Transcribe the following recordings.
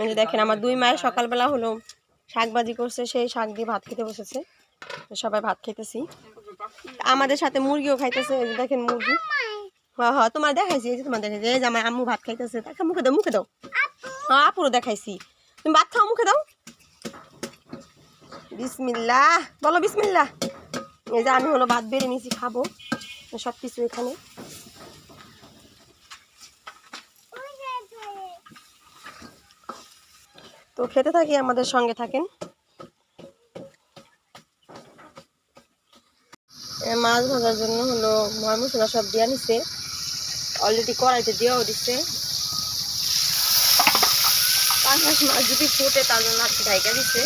এই যে দেখেন, আমার দুই মায়ের সকালবেলা হলো শাক ভাজি করছে, সেই শাক দিয়ে ভাত খেতে বসেছে। সবাই ভাত খেতেছি। আমাদের সাথে মুরগিও খাইতেছে, এই যে দেখেন মুরগি। হ্যাঁ হ্যাঁ তোমার দেখাইছি, এই যে তোমার দেখাইছি। এই যে আমার আম্মু ভাত খাইতেছে। দেখা, মুখে দাও মুখে দাও। হ্যাঁ আপুরও দেখাইছি। তুমি ভাত খাও, মুখে দাও। বিসমিল্লাহ, বলো বিসমিল্লাহ। এই যে আমি হলো ভাত বেড়ে নিয়েছি, খাব। সব কিছু এখানে। তো খেতে থাকি, আমাদের সঙ্গে থাকেন। মাছ ভাজার জন্য হলো ময় মশলা সব দেওয়া নিছে। অলরেডি কড়াইতে দেওয়াও দিচ্ছে পাঁচ মাছ যদি ফুটে, তার জন্য আর ঢাইকা দিচ্ছে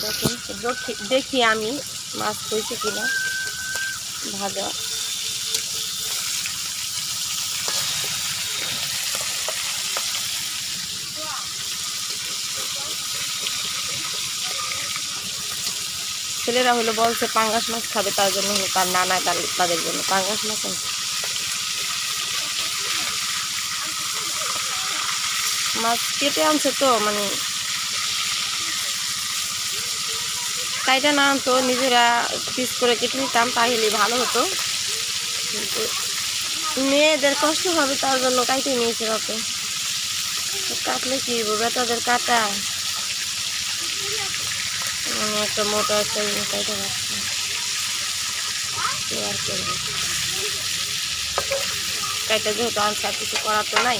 দেখুন, দেখি- দেখি আমি মাছ হয়েছে কিনা। ভাজা। ছেলেরা হলো বলছে পাঙ্গাস মাছ খাবে, তার জন্য তার নানা তার- তাদের জন্য পাঙ্গাস মাছ মাছ কেটে আনছে তো মানে তাইটা না আনতো, নিজেরা পিস করে কেটে নিতাম তাহলে ভালো হতো। কিন্তু মেয়েদের কষ্ট হবে, তার জন্য কাইটে নিয়েছে বাপে। কাটলে কি বেটাদের কাটা। মানে একটা মোটা একটা জিনিস কাইটে যেহেতু আনছে আর কিছু করার তো নাই,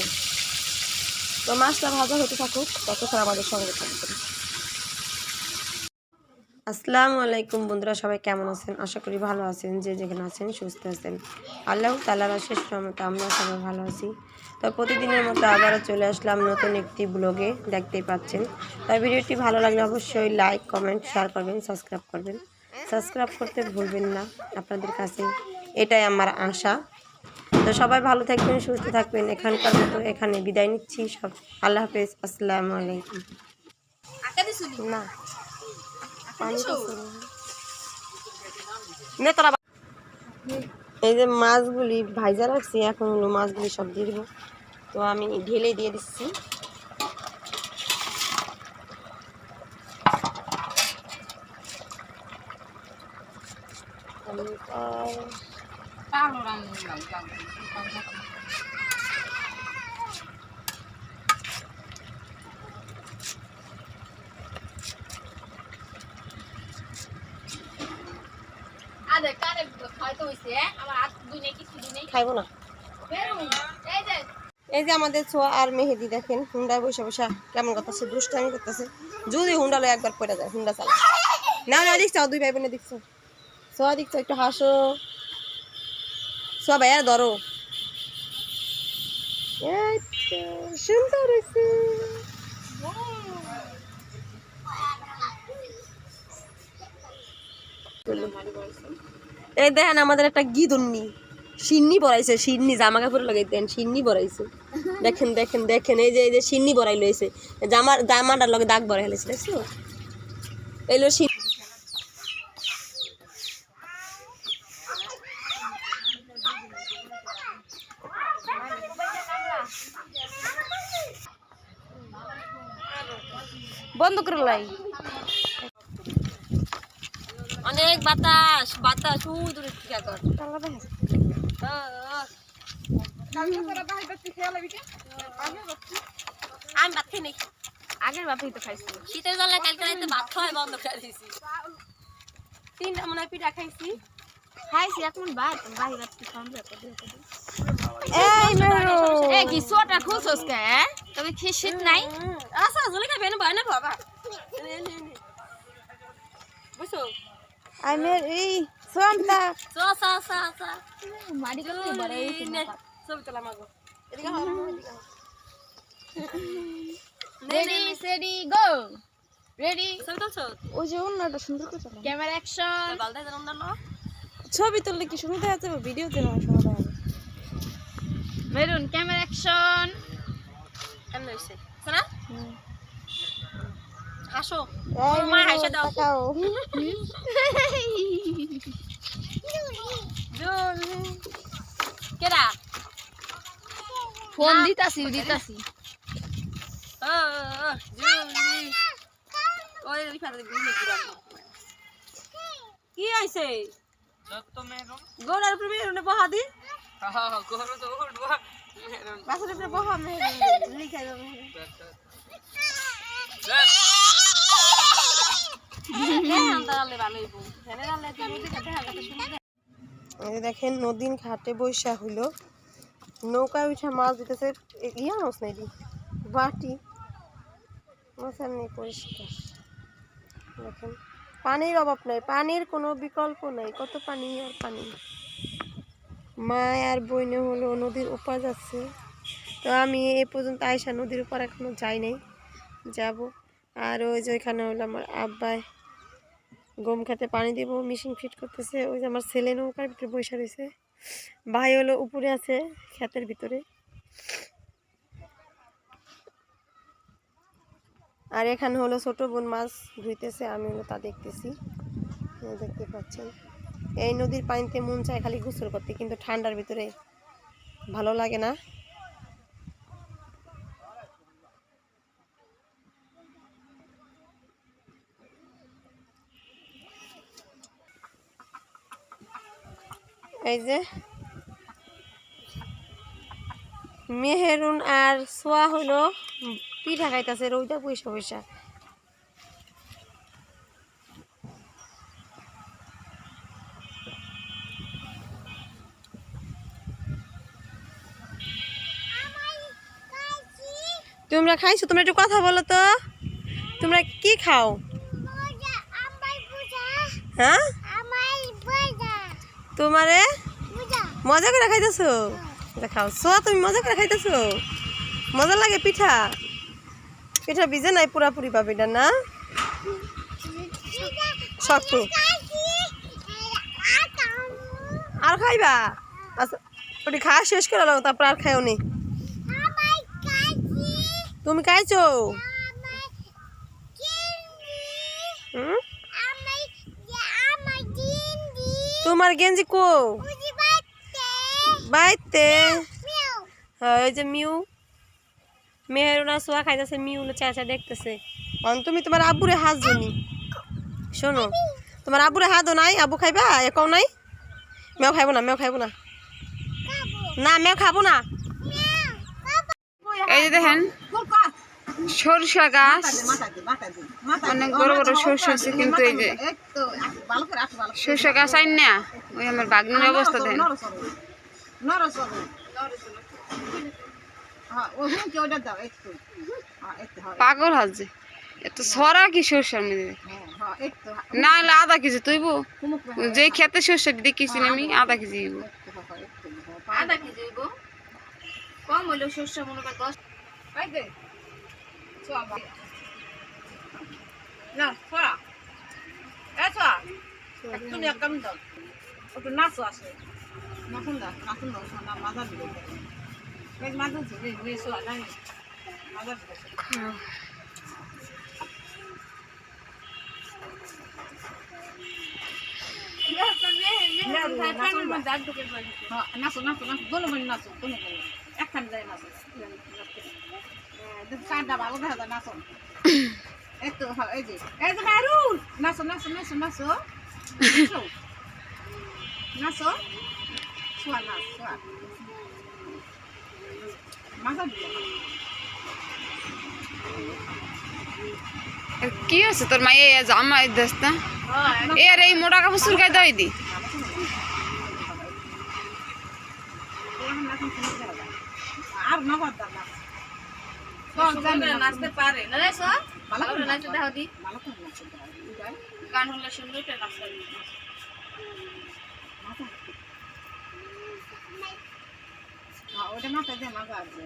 তো মাছটা ভাজা হতে থাকুক, ততক্ষণ আমাদের সঙ্গে থাকবেন। আসসালামু আলাইকুম বন্ধুরা, সবাই কেমন আছেন? আশা করি ভালো আছেন, যে যেখানে আছেন সুস্থ আছেন। আল্লাহ তালার শেষ রহমতে আমরা সবাই ভালো আছি। তো প্রতিদিনের মতো আবারও চলে আসলাম নতুন একটি ব্লগে, দেখতেই পাচ্ছেন। তাই ভিডিওটি ভালো লাগলে অবশ্যই লাইক, কমেন্ট শেয়ার করবেন সাবস্ক্রাইব করবেন। সাবস্ক্রাইব করতে ভুলবেন না আপনাদের কাছে। এটাই আমার আশা। তো সবাই ভালো থাকবেন, সুস্থ থাকবেন। এখানকার মতো এখানে বিদায় নিচ্ছি। সব আল্লাহ হাফেজ। আসসালামু আলাইকুম। না এই যে মাছগুলি ভাইজা রাখছি এখন হলো মাছগুলি সব দিয়ে দেবো। তো আমি ঢেলে দিয়ে দিচ্ছি। আমি আর- আরে কারে খাইতে হইছে আমার হাত দুই নেই কিছু দুই নেই খাইবো না। এই যে। আমাদের ছোঁয়া আর মেহেদি দেখেন হুন্ডায় বসে বসে কেমন করতেছে দুষ্টামি করতেছে। যদি হুন্ডা লো একবার পড়ে যায় হুন্ডা চালা না না দেখছ দুই ভাই বোনে দেখছ। ছোঁয়া দেখছ একটু হাসো। ছোঁয়া ভাইয়া ধরো। সুন্দর এই দেখেন আমাদের একটা গিদুন্নি সিন্নি পরাইছে, সিন্নি জামা কাপড় লাগাই দেন সিন্নি পরাইছে। দেখেন দেখেন দেখেন, এই যে এই যে সিন্নি পরাই লইছে। জামার জামাটার লগে দাগ পরাই হেলেছে দেখছ? এইলো সিন বন্ধ করে লাই। অনেক বাতাস বাতাস দূরে ঠিকা কর। আমি ভাত খাই আগের বাপেই তো খাইছি। শীতের জলে কালকে রাতে ভাত খাওয়াই বন্ধ করে দিয়েছি তিনটা মনে হয় পিঠা খাইছি। খাইছি এখন ভাত। বাহি ভাত কি খাওয়া এই মেরো এ কি সোটা খুলছস কে? তবে কি শীত নাই? আচ্ছা জলে খাবে ভয় না বাবা? বুঝছ? আমি এই সোনটা সা সা সা সা মারি করতে বড় নে ছবি তোলা মাগো। এদিকে হও এদিকে রেডি সেডি গো রেডি তুলছো? ওই যে অন্যটা সুন্দর করে চালা ক্যামেরা অ্যাকশন বালদাই জানাম না ছবি তুললে কি দেখা যাবে ভিডিওতে না দেখা মেরুন ক্যামেরা অ্যাকশন কেমন হয়েছে শোনা হাসো। ওর মা হাসে দাও। কেডা? ফোন দিতাছি দিতাছি। কি আইছে গোড়ার উপরে মেহরুনে বহা দি। বাসের উপরে বহা মেহরুন লিখাই দেবো। এই যে দেখেন, নদীর ঘাটে বৈশা হইল। নৌকায় উঠে মাছ দিতেছে। ইয়া মাছ নাই বাটি। মাছ এমনি পরিষ্কার। দেখেন, পানির অভাব নাই, পানির কোনো বিকল্প নাই, কত পানি আর পানি। মা আর বইনে হলো নদীর উপর যাচ্ছে। তো আমি এ পর্যন্ত আয়সা নদীর উপর এখনও যাই নাই। যাব। আর ওই যে ওইখানে হলো আমার আব্বাই। গম খেতে পানি দিব, মেশিন ফিট করতেছে। ওই যে আমার ছেলে নৌকার ভিতরে বসে রয়েছে ভাই হলো উপরে আছে, ক্ষেতের ভিতরে। আর এখানে হলো ছোট বোন মাছ ধুইতেছে, আমি হলো তা দেখতেছি। দেখতে পাচ্ছেন। এই নদীর পানিতে মন চায় খালি গোসল করতে, কিন্তু ঠান্ডার ভিতরে ভালো লাগে না। এই যে। মেহেরুন আর সোয়া হলো পিঠা খাইতেছে রোদা পয়সা পয়সা তোমরা খাইছো? তোমরা একটু কথা বলো তো। তোমরা কি খাও? হ্যাঁ? তোমারে? মজা। করে খাইতেছো? দেখাও সোয়া তুমি মজা করে খাইতেছো? মজা লাগে পিঠা? পিঠা ভিজে নাই পুরাপুরি পাবি না? না শক্ত আর খাইবা? আচ্ছা ওটি খাওয়া শেষ করে তারপর আর খাইও নি। তুমি খাইছো? তোমার গেঞ্জি কো বাইতে। হ্যাঁ ওই যে মিউ। মেহরুনা সোয়া খাইতেছে মিউ চাচা দেখতেছে। কারণ তুমি তোমার আব্বুরে হাত জনি শোনো তোমার আব্বুরে হাতও নাই? আব্বু খাইবা? একও নাই? মেও খাইবো না মেও খাইব না। না মেও খাব না। এই যে দেখেন সরষা গাছ। অনেক বড় বড় সরষা আছে কিন্তু এই যে সরষা গাছ আইন না ওই আমার বাগনের অবস্থা দেখেন পাগল হাজে এত সরা কি সরষার মধ্যে? না হলে আধা কেজি তুইব যে খেতে সরষা দেখেছি আমি আধা কেজি দিব আধা কেজি কম হইল সরষা মনে কর দশ না ছোয়া এ তুমি এক কাম দাও একটু নাচো আসে নাচুন দা না মাজা দিবে এই মাজা দিবে নাই মাজা দিবে হ্যাঁ নাচো নাচো নাচো দোনো মিনিট নাচো একখান যায় নাচো কাঁটা ভালো দেখা যায় এই তো হ্যাঁ এই যে এই যে মারুন নাচো নাচো নাচো নাচো নাচো। ছোয়া নাচ ছোয়া দিবে কি আছে তোর মাইয়ে জামা দেশ না? এর এই মোটা কাপড় চুলকাই দাই দি আর নগদ দাম নাচতে পারে। ভালো করে নাচতে দাও দি। ভালো করে নাচতে গান হলে সুন্দর হ্যাঁ ওটা মাথায় দে মাজা আছে